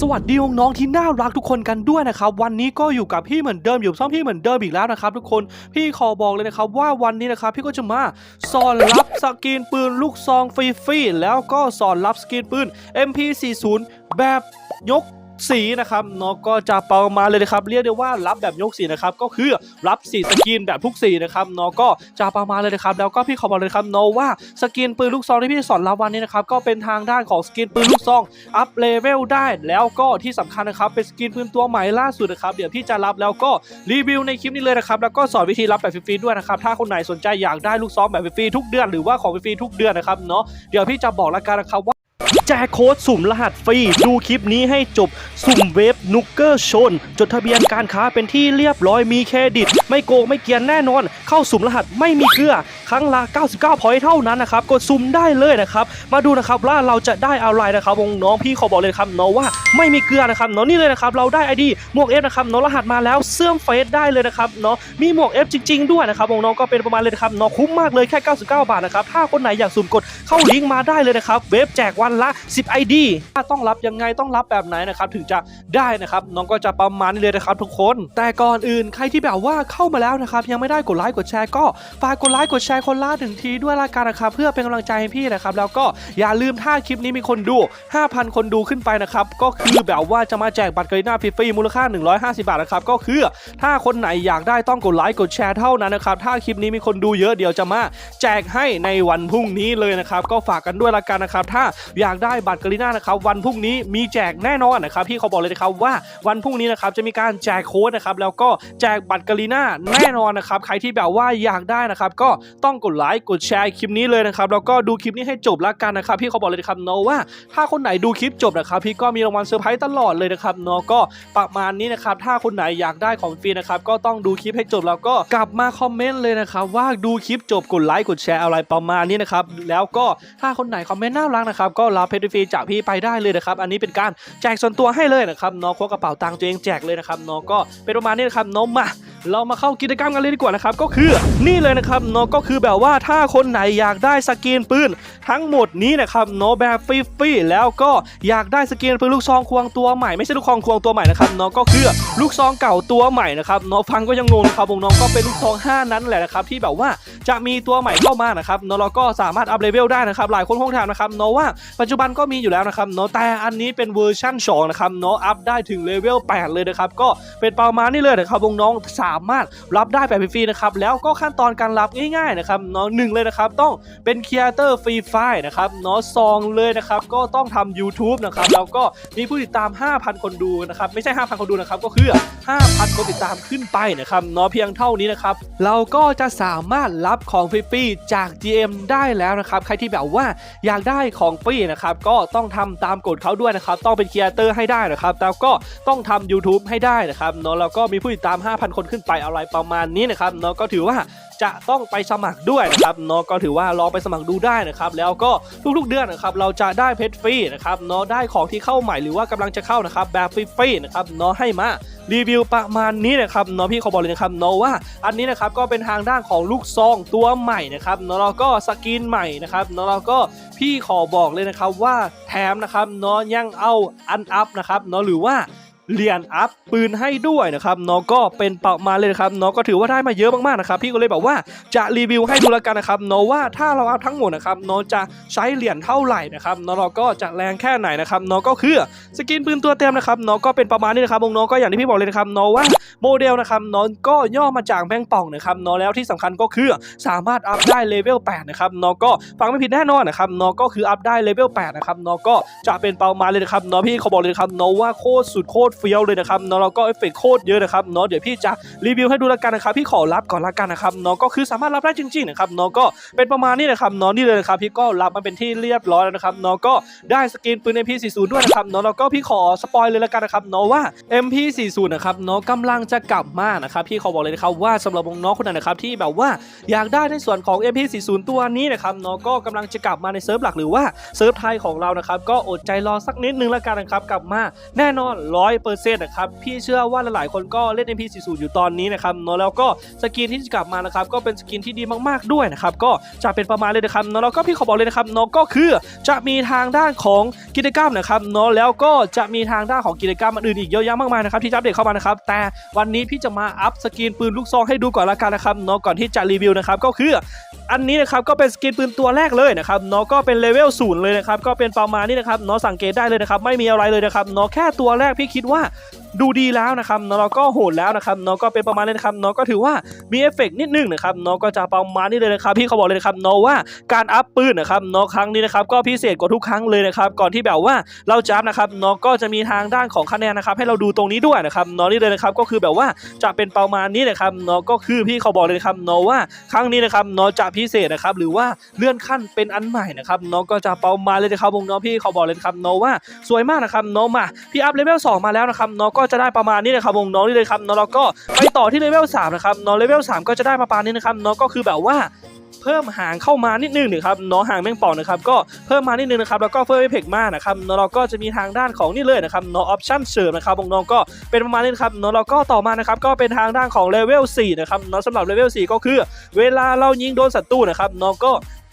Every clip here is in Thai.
สวัสดีน้องๆที่น่ารักทุกคนกันด้วยนะครับวันนี้ก็อยู่กับพี่เหมือนเดิมอยู่ช่องพี่เหมือนเดิมอีกแล้วนะครับทุกคนพี่ขอบอกเลยนะครับว่าวันนี้นะครับพี่ก็จะมาสอนรับสกินปืนลูกซองฟรีๆแล้วก็สอนรับสกินปืน MP40 แบบยก สีนะครับเนาะก็จะประมาณเลยนะครับเรียกได้ว่ารับแบบยกสีนะครับก็คือรับสีสกรีนแบบทุกสีนะครับเนาะก็จะประมาณเลยนะครับแล้วก็พี่ขอบอกเลยครับเนาะว่าสกรีนปืนลูกซองที่พี่สอนรับวันนี้นะครับก็เป็นทางด้านของสกรีนปืนลูกซองอัพเลเวลได้ แล้วก็ที่สำคัญนะครับเป็นสกินปืนตัวใหม่ล่าสุดนะครับเดี๋ยวพี่จะรับแล้วก็รีวิวในคลิปนี้เลยนะครับแล้วก็สอนวิธีรับแบบฟรีๆด้วยนะครับถ้าคนไหนสนใจอยากได้ลูกซอมแบบฟรีๆทุกเดือนหรือว่าของฟรีๆทุกเดือนนะครับเนาะเดี๋ยวพี่จะบอกล้วกันนะครับว่า แจกโค้ดสุ่มรหัสฟรี ดูคลิปนี้ให้จบ สุ่มเว็บนุกเกอร์ชน จดทะเบียนการค้าเป็นที่เรียบร้อยมีเครดิต ไม่โกงไม่เกียนแน่นอน เข้าสุ่มรหัสไม่มีเกลือครั้งละ 99 พอยต์เท่านั้นนะครับกดสุ่มได้เลยนะครับมาดูนะครับว่าเราจะได้อะไรนะครับวงน้องพี่ขอบอกเลยครับเนาะว่าไม่มีเกลือนะครับเนาะนี่เลยนะครับเราได้ไอดีหมวกเอฟนะครับเนาะรหัสมาแล้วเสื่อมเฟซได้เลยนะครับเนาะมีหมวกเอฟจริง ๆ ด้วยนะครับวงน้องก็เป็นประมาณเลยนะครับเนาะคุ้มมากเลยแค่ 99 บาทนะครับถ้าคนไหนอยากสุ่มกดเข้าลิงก์มาได้เลยนะครับเว็บแจกวันละ 10 ID ถ้าต้องรับยังไงต้องรับแบบไหนนะครับถึงจะได้นะครับน้องก็จะประมาณนี้เลยนะครับทุกคน แต่ก่อนอื่นใครที่แบบว่าเข้ามาแล้วนะครับยังไม่ได้กดไลค์กดแชร์ก็ฝากกดไลค์กดแชร์คนละถึงทีด้วยละกันนะครับเพื่อเป็นกำลังใจให้พี่นะครับแล้วก็อย่าลืมถ้าคลิปนี้มีคนดู 5,000 คนดูขึ้นไปนะครับก็คือแบบว่าจะมาแจกบัตรกรีน่าฟรีมูลค่า 150 บาทนะครับก็คือถ้าคนไหนอยากได้ต้องกดไลค์กดแชร์เท่านั้นนะครับถ้าคลิปนี้มีคนดูเยอะเดี๋ยวจะมาแจกให้ในวันพรุ่งนี้เลยนะครับก็ฝากกันด้วยละกันนะครับถ้าอยากได้บัตรกรีน่านะครับวันพรุ่งนี้มีแจกแน่นอนนะครับพี่เขาบอกเลยนะครับว่าวันพรุ่งนี้นะครับจะมีการแจกโค้ดนะครับแล้วก็แจกบัตรกรีน่าแน่นอนนะครับใครที่แบบว่าอยากได้นะครับก็ต้องกดไลค์กดแชร์คลิปนี้เลยนะครับแล้วก็ดูคลิปนี้ให้จบละกันนะครับพี่เขาบอกเลยนะครับเนาะว่าถ้าคนไหนดูคลิปจบนะครับพี่ก็มีรางวัลเซอร์ไพรส์ตลอดเลยนะครับเนาะก็ประมาณนี้นะครับถ้าคนไหนอยากได้ของฟรีนะครับก็ต้องดูคลิปให้จบแล้วก็กลับมาคอมเมนต์เลยนะครับว่าดูคลิปจบกดไลค์กดแชร์อะไรประมาณนี้นะครับแล้วก็ถ้าคนไหนคอมเมนต์น่ารักนะครับก็รับเพชรฟรีจากพี่ไปได้เลยนะครับอันนี้เป็นการแจกส่วนตัวให้เลยนะครับเนาะควักกระเป๋าตังค์ตัวเองแจกเลยนะครับเนาะก็เป็นประมาณนี้นะครับเนาะมา เรามาเข้ากิจกรรมกันเลยดีกว่านะครับ ก็คือนี่เลยนะครับเนาะก็คือแบบว่าถ้าคนไหนอยากได้สกรีนปืนทั้งหมดนี้นะครับเนาะแบบฟรีๆแล้วก็อยากได้สกรีนปืนลูกซองควงตัวใหม่ไม่ใช่ลูกซองควงตัวใหม่นะครับเนาะก็คือลูกซองเก่าตัวใหม่นะครับเนาะฟังก็ยังงงครับวงน้องก็เป็นลูกซอง 5 นั้นแหละนะครับที่แบบว่าจะมีตัวใหม่เข้ามานะครับเนาะเราก็สามารถอัพเลเวลได้นะครับหลายคนคงถามนะครับเนาะว่าปัจจุบันก็มีอยู่แล้วนะครับเนาะแต่อันนี้เป็นเวอร์ชั่น2นะครับเนาะอัพได้ถึงเลเวล8เลยนะครับก็เป็นประมาณนี้เลยนะครับวงน้องสามารถรับได้แบบฟรีๆนะครับแล้วก็ขั้นตอนการรับง่ายๆนะครับเนาะหนึ่งเลยนะครับต้องเป็นครีเอเตอร์ฟรีไฟล์นะครับเนาะซองเลยนะครับก็ต้องทำ YouTube นะครับแล้วก็มีผู้ติดตาม 5,000 คนดูนะครับไม่ใช่ 5,000 คนดูนะครับก็คือ 5,000 คนติดตามขึ้นไปนะครับเนาะเพียงเท่านี้นะครับเราก็จะสามารถรับของฟรีๆจาก GM ได้แล้วนะครับใครที่แบบว่าอยากได้ของฟรีนะครับก็ต้องทำตามกฎเขาด้วยนะครับต้องเป็นครีเอเตอร์ให้ได้นะครับแล้วก็ต้องทำ YouTube ให้ได้นะครับเนาะแล้วก็มีผู้ติดตาม 5,000 คนขึ้นไปอะไรประมาณนี้นะครับเนาะก็ถือว่าจะต้องไปสมัครด้วยนะครับเนาะก็ถือว่าลองไปสมัครดูได้นะครับแล้วก็ทุกๆเดือนนะครับเราจะได้เพชรฟรีนะครับเนาะได้ของที่เข้าใหม่หรือว่ากำลังจะเข้านะครับแบบฟรีๆนะครับเนาะให้มารีวิวประมาณนี้นะครับเนาะพี่ขอบอกเลยนะครับเนาะว่าอันนี้นะครับก็เป็นทางด้านของลูกซองตัวใหม่นะครับเนาะแล้วก็สกินใหม่นะครับเนาะแล้วก็พี่ขอบอกเลยนะครับว่าแถมนะครับเนาะยังเอาอันอัพนะครับเนาะหรือว่า เหรียญอัพปืนให้ด้วยนะครับเนาะก็เป็นเประมาเลยนะครับเนาะก็ถือว่าได้มาเยอะมากๆนะครับพี่ก็เลยแบบว่าจะรีวิวให้ดูแล้วกันนะครับเนาะว่าถ้าเราอัพทั้งหมดนะครับเนาะจะใช้เหรียญเท่าไหร่นะครับเนาะเราก็จะแรงแค่ไหนนะครับเนาะก็คือสกินปืนตัวเต็มนะครับเนาะก็เป็นประมาณนี้นะครับวงเนาะก็อย่างที่พี่บอกเลยนะครับเนาะว่าโมเดลนะครับเนาะก็ย่อมาจากแมงป่องนะครับเนาะแล้วที่สำคัญก็คือสามารถอัพได้เลเวล8นะครับเนาะก็ฟังไม่ผิดแน่นอนนะครับเนาะก็คืออัพได้เลเวล8นะครับเนาะก็จะเป็นประมาเลยนะครับเนาะพี่เขาบอกเลยนะครับเนาะว่าโคตรสุดโคตรเฟี้ยวเลยนะครับเนาะแล้วก็เอฟเฟกโคตรเยอะนะครับเนาะเดี๋ยวพี่จะรีวิวให้ดูแล้วกันนะครับพี่ขอรับก่อนละกันนะครับเนาะก็คือสามารถรับได้จริงๆนะครับเนาะก็เป็นประมาณนี้นะครับเนาะนี่เลยนะครับพี่ก็รับมาเป็นที่เรียบร้อยแล้วนะครับเนาะก็ได้สกินปืน MP40 ด้วยนะครับเนาะแล้วก็พี่ขอสปอยเลยละกันนะครับเนาะว่า MP40 นะครับเนาะกำลังจะกลับมานะครับพี่ขอบอกเลยนะครับว่าสำหรับน้องคนไหนนะครับที่แบบว่าอยากได้ในส่วนของ MP40 ตัวนี้นะครับเนาะก็กำลังจะกลับมาในเซิร์ฟหลักหรือว่าเซิร์ฟไทยของเรานะครับก็อดใจรอสักนิดนึงละกันนะครับกลับมาแน่นอนปอร์เซ็นต์นะครับพี่เชื่อว่าหลายๆคนก็เล่น MP40 อยู่ตอนนี้นะครับเนาะแล้วก็สกินที่จะกลับมานะครับก็เป็นสกินที่ดีมากๆด้วยนะครับก็จะเป็นประมาณเลยนะครับเนาะแล้วก็พี่ขอบอกเลยนะครับเนาะก็คือจะมีทางด้านของกิจกรรมนะครับเนาะแล้วก็จะมีทางด้านของกิจกรรมอื่นอีกเยอะแยะมากมายนะครับที่จะอัปเดตเข้ามานะครับแต่วันนี้พี่จะมาอัพสกินปืนลูกซองให้ดูก่อนละกันนะครับเนาะก่อนที่จะรีวิวนะครับก็คืออันนี้นะครับก็เป็นสกินปืนตัวแรกเลยนะครับเนาะก็เป็นเลเวลศูนย์เลยนะครับก็เป็นประมาณนี้นะครับเนาะสังเกตได้เลยนะครับไม่มีอะไรเลยนะครับเนาะแค่ตัวแรกพี่คิดว่า ดูดีแล้วนะครับเนาะแล้วก็โหดแล้วนะครับเนาะก็เป็นประมาณนี้นะครับเนาะก็ถือว่ามีเอฟเฟกนิดนึงนะครับเนาะก็จะประมาณนี้เลยนะครับพี่เขาบอกเลยนะครับเนาะว่าการอัพปืนนะครับเนาะครั้งนี้นะครับก็พิเศษกว่าทุกครั้งเลยนะครับก่อนที่แบบว่าเราจะอัพนะครับเนาะก็จะมีทางด้านของคะแนนนะครับให้เราดูตรงนี้ด้วยนะครับเนาะนี่เลยนะครับก็คือแบบว่าจะเป็นประมาณนี้นะครับเนาะก็คือพี่เขาบอกเลยนะครับเนาะว่าครั้งนี้นะครับเนาะจะพิเศษนะครับหรือว่าเลื่อนขั้นเป็นอันใหม่นะครับเนาะก็จะเปามาเลยนะครับวงเนาะพี่เขาบอกเลยนะครับเนาะว่าสวยมากนะครับเนาะมาพี่อัพเลเวล2มาแล้วนะครับเนาะก็จะได้ประมาณนี้นะครับวงน้องนี่เลยครับเนาะแล้วก็ไปต่อที่เลเวล3นะครับเนาะเลเวล3ก็จะได้มาประมาณนี้นะครับเนาะก็คือแบบว่า เพิ่มหางเข้ามานิดนึงนะครับเนาะหางแมงป่องนะครับก็เพิ่มมานิดนึงนะครับแล้วก็เพิ่มเอฟเฟกมากนะครับเนาะเราก็จะมีทางด้านของนี่เลยนะครับเนาะออปชั่นเสริมนะครับวงน้องก็เป็นประมาณนี้นะครับเนาะเราก็ต่อมานะครับก็เป็นทางด้านของเลเวล4นะครับเนาะสำหรับเลเวล4ก็คือ เวลาเรายิงโดนศัตรูนะครับเนาะก็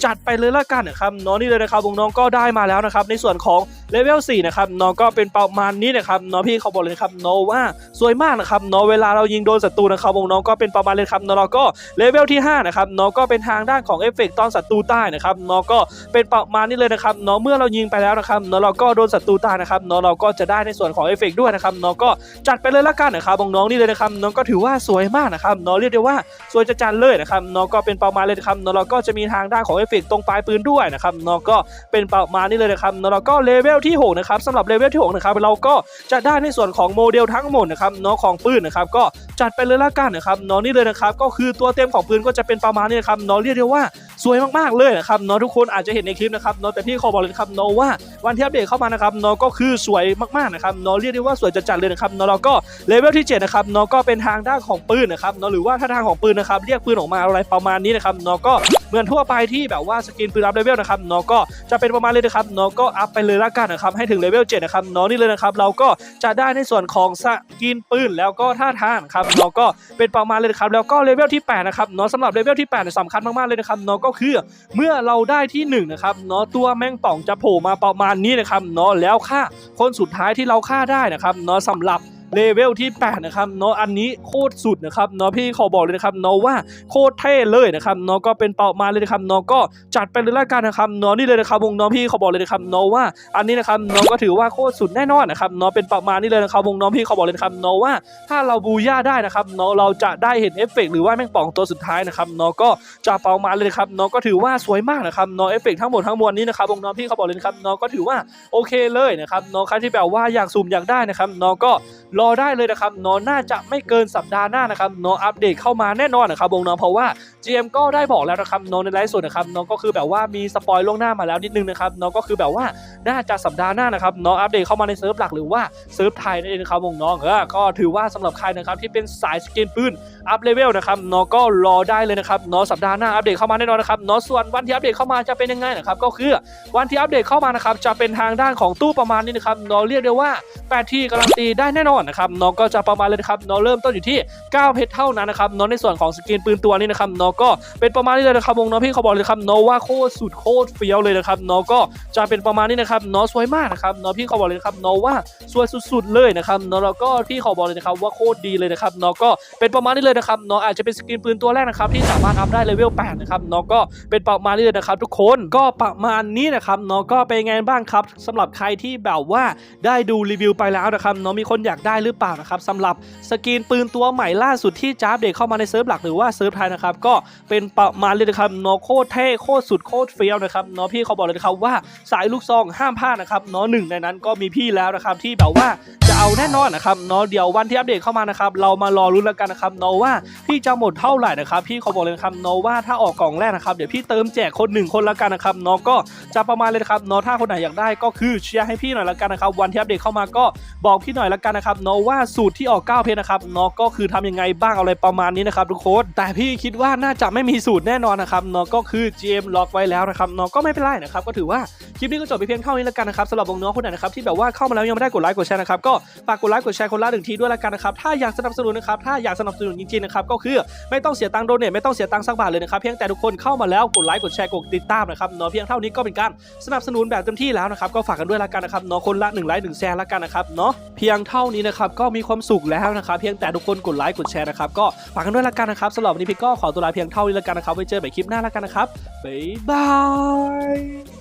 จัดไปเลยละกันนะครับเนาะนี่เลยนะครับวงน้องก็ได้มาแล้วนะครับในส่วนของเลเวล4นะครับเนาะก็เป็นประมาณนี้นะครับเนาะพี่เขาบอกเลยครับเนาะว่าสวยมากนะครับเนาะเวลาเรายิงโดนศัตรูนะครับวงน้องก็เป็นประมาณเลยครับนาะเราก็เลเวลที่5นะครับเนาะก็เป็นทางด้านของเอฟเฟกต์ตอนศัตรูใต้นะครับเนาะก็เป็นประมาณนี้เลยนะครับเนาะเมื่อเรายิงไปแล้วนะครับเนาะเราก็โดนศัตรูใต้นะครับเนาะเราก็จะได้ในส่วนของเอฟเฟกต์ด้วยนะครับเนาะก็จัดไปเลยละกันนะครับวงน้องนี่เลยนะครับเนาะก็ถือว่าสวยมากนะครับเนาะเรียกได้ว่าสวยจะจันเลยนะครับเนาะก็เป็นประมาณเลยนะครับเนาะเราก็จะมีทางด้านของเอฟเฟกต์ตรงปลายปืนด้วยนะครับเนาะก็เป็นประมาณนี้เลยนะครับเนาะเราก็เลเวลที่6นะครับสำหรับเลเวลที่6นะครับเราก็จะได้ในส่วนของโมเดลทั้งหมดนะครับเนาะของปืนนะครับก็จัดไปเลยละกันนะครับเนาะนี่เลยนะครับก็คือตัวเต็มของปืนก็จะเป็นประมาณนี้นะครับเนาะเรียกได้ว่าสวยมากๆเลยนะครับเนาะทุกคนอาจจะเห็นในคลิปนะครับเนาะแต่พี่ขอบอกเลยครับเนาะว่าวันที่อัปเดตเข้ามานะครับเนาะก็คือสวยมากๆนะครับเนาะเรียกได้ว่าสวยจะจัดเลยนะครับเนาะเราก็เลเวลที่7นะครับเนาะก็เป็นทางด้านของปืนนะครับเนาะหรือว่าถ้าทางของปืนนะครับเรียกปืนออกมาอะไรประมาณนี้นะครับเนาะก็ เหมือนทั่วไปที่แบบว่าสกินปืนอัพเลเวลนะครับเนาะก็จะเป็นประมาณเลยนะครับเนาะก็อัพไปเลยละกันนะครับให้ถึงเลเวล7นะครับเนาะนี่เลยนะครับเราก็จะได้ในส่วนของสกินปืนแล้วก็ท่าทางครับเนาะก็เป็นประมาณเลยนะครับแล้วก็เลเวลที่8นะครับเนาะสำหรับเลเวลที่8เนี่ยสำคัญมากๆเลยนะครับเนาะก็คือเมื่อเราได้ที่หนึ่งนะครับเนาะตัวแมงป่องจะโผล่มาประมาณนี้นะครับเนาะแล้วค่าคนสุดท้ายที่เราฆ่าได้นะครับเนาะสำหรับ เลเวลที่ 8 นะครับเนาะอันนี้โคตรสุดนะครับเนาะพี่ขอบอกเลยนะครับเนาะว่าโคตรเท่เลยนะครับเนาะก็เป็นเประมาเลยนะครับเนาะก็จัดไปเลยละกันนะครับเนาะนี่เลยนะครับวงเนาะพี่ขอบอกเลยนะครับเนาะว่าอันนี้นะครับเนาะก็ถือว่าโคตรสุดแน่นอนนะครับเนาะเป็นเประมานี้เลยนะครับวงเนาะพี่ขอบอกเลยนะครับเนาะว่าถ้าเราบูย่าได้นะครับเนาะเราจะได้เห็นเอฟเฟกต์หรือว่าแม่งป่องตัวสุดท้ายนะครับเนาะก็จะเประมาเลยนะครับเนาะก็ถือว่าสวยมากนะครับเนาะเอฟเฟกต์ทั้งหมดทั้งมวลนี้นะครับวงเนาะพี่ขาบอกเลยนะครับเนาะก็ถือว่าโอเคเลยนะครับเนาะใครที่แบบว่าอยากสุ่มอยากได้นะครับเนาะก็รรอได้เลยนะครับเนาะน่าจะไม่เกินสัปดาห์หน้านะครับเนาะอัปเดตเข้ามาแน่นอนนะครับวงเนาะเพราะว่า GM ก็ได้บอกแล้วนะครับเนาะในไลฟ์สดนะครับเนาะก็คือแบบว่ามีสปอยล่วงหน้ามาแล้วนิดนึงนะครับเนาะก็คือแบบว่าน่าจะสัปดาห์หน้านะครับเนาะอัปเดตเข้ามาในเซิร์ฟหลักหรือว่าเซิร์ฟไทยนั่นเองนะครับวงน้องเออก็ถือว่าสำหรับใครนะครับที่เป็นสายสกินปืนอัพเลเวลนะครับเนาะก็รอได้เลยนะครับเนาะสัปดาห์หน้าอัปเดตเข้ามาแน่นอนนะครับเนาะส่วนวันที่อัปเดตเข้ามาจะเป็นยังไงนะครับก็คือวันที่อัปเดตเข้ามานะครับจะเป็นทางด้านของตู้ประมาณนี้นะครับเนาะเรียกได้ว่า8ที่การันตีได้แน่นอนนะครับเนาะก็จะประมาณเลยนะครับเนาะเริ่มต้นอยู่ที่ 9 เพชรเท่านั้นนะครับเนาะในส่วนของสกินปืนตัวนี้นะครับเนาะก็เป็นประมาณนี้เลยนะครับวงเนาะพี่เขาบอกเลยครับเนาะว่าโคตรสุดโคตรเฟี้ยวเลยนะครับเนาะก็จะเป็นประมาณนี้นะครับเนาะสวยมากนะครับเนาะพี่เขาบอกเลยนะครับเนาะว่าสวยสุดๆเลยนะครับเนาะแล้วก็พี่เขาบอกเลยนะครับว่าโคตรดีเลยนะครับเนาะก็เป็นประมาณนี้เลยนะครับเนาะอาจจะเป็นสกินปืนตัวแรกนะครับที่สามารถอัพได้เลเวล8นะครับเนาะก็เป็นประมาณนี้เลยนะครับทุกคนก็ประมาณนี้นะครับเนาะก็เป็นไงบ้างครับสำหรับใครที่แบบว่าได้ดูรีวิวไปแล้วนะครับเนาะมีคนอยากได้หรือเปล่านะครับสำหรับสกินปืนตัวใหม่ล่าสุดที่จ้าบเด็กเข้ามาในเซิร์ฟหลักหรือว่าเซิร์ฟไทยนะครับก็เป็นประมาณเลยนะครับเนาะโคตรเท่โคตรสุดโคตรเฟี้ยวนะครับเนาะพี่เขาบอกเลยนะครับว่าสายลูกซองห้ามพลาดนะครับเนาะหนึ่งในนั้นก็มีพี่แล้วนะครับที่แบบว่าจะเอาแน่นอนนะครับเนาะเดี๋ยววันที่อัปเดตเข้ามานะครับเรามารอรุ้นแล้วกันนะครับเนาะว่าพี่จะหมดเท่าไหร่นะครับพี่เขาบอกเลยนะครับเนาะว่าถ้าออกกล่องแรกนะครับเดี๋ยวพี่เติมแจกคนหนึ่งคนละกันนะครับเนาะก็จะประมาณเลยนะครับเนาะถ้าคนไหนอยากได้ก็คือเชียร์ให้พี่หน่อยละกันนะครับวันที่อัปเดตเข้ามาก็บอกพี่หน่อยละกันนะครับเนาะนาะว่าสูตรที่ออก 9 เพชรนะครับเนาะก็คือทำยังไงบ้างอะไรประมาณนี้นะครับทุกคนแต่พี่คิดว่าน่าจะไม่มีสูตรแน่นอนนะครับเนาะก็คือ GM ล็อกไว้แล้วนะครับเนาะก็ไม่เป็นไรนะครับก็ถือว่าคลิปนี้ก็จบไปเพียงเท่านี้แล้วกันนะครับสำหรับน้องคนไหนนะครับที่แบบว่าเข้ามาแล้วยังไม่ได้กดไลค์กดแชร์นะครับก็ฝากกดไลค์กดแชร์คนละหนึ่งทีด้วยละกันนะครับถ้าอยากสนับสนุนนะครับถ้าอยากสนับสนุนจริงๆนะครับก็คือไม่ต้องเสียตังค์โดเนทไม่ต้องเสียตังค์สักบาทเลยนะครับเพียงแต่ทุกคนเข้ามาแล้วกดไลค์กดแชร์กดติดตามนะครับเนาะเพียงเท่านี้ก็เป็นการสนับสนุนแบบเต็มที่แล้วนะครับก็ฝากกันด้วยละกันนะครับเนาะคนละหนึ่งไลค์หนึ่งแชร์ละกันนะครับเนาะเพียงเท่านี้นะครับก็มีความสุขแล้วนะครับเพียงแต่ทุกคนกดไลค์กดแชร์นะครับก็ฝากกันด้วยละกันนะครับสำหรับวันนี้พี่ก็ขอตัวลาเพียงเท่านี้ละกันนะครับไว้เจอใหม่คลิปหน้าละกันนะครับบ๊ายบาย